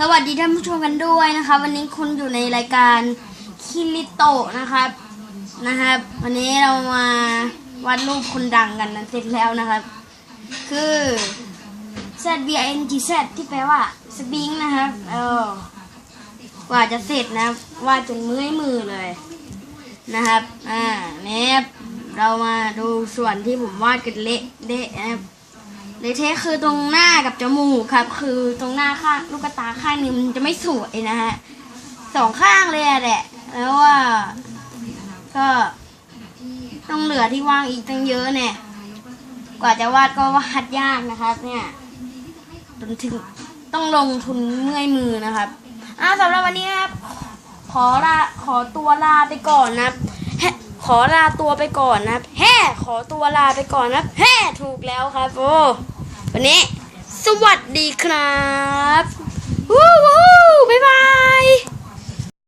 สวัสดีท่านผู้ชมกันด้วยนะคะ วันนี้คุณอยู่ในรายการคิริโตะนะครับนะครับ วันนี้เรามาวาดรูปคนดังกันนะเสร็จแล้วนะครับ คือ Z B I N G Z ที่แปลว่าสบิงนะครับเออกว่าจะเสร็จนะวาดจนเมื่อยมือเลยนะครับอ่าเนี่ยเรามาดูส่วนที่ผมวาดกันเละเดะนะครับ เลเทคือตรงหน้ากับจมูกครับ คือตรงหน้าข้างลูกตาข้างนึงมันจะไม่สวยนะฮะสองข้างเลยอะแหละ แล้วว่า ก็ต้องเหลือที่ว่างอีกตั้งเยอะเนี่ยกว่าจะวาดก็วาดยากนะครับเนี่ยจนถึงต้องลงทุนเมื่อยมือนะครับอ่าสำหรับวันนี้ครับขอลาขอตัวลาไปก่อนนะขอลาตัวไปก่อนนะ ขอตัวลาไปก่อนนะแฮ่ถูกแล้วครับโอ้วันนี้ สวัสดีครับ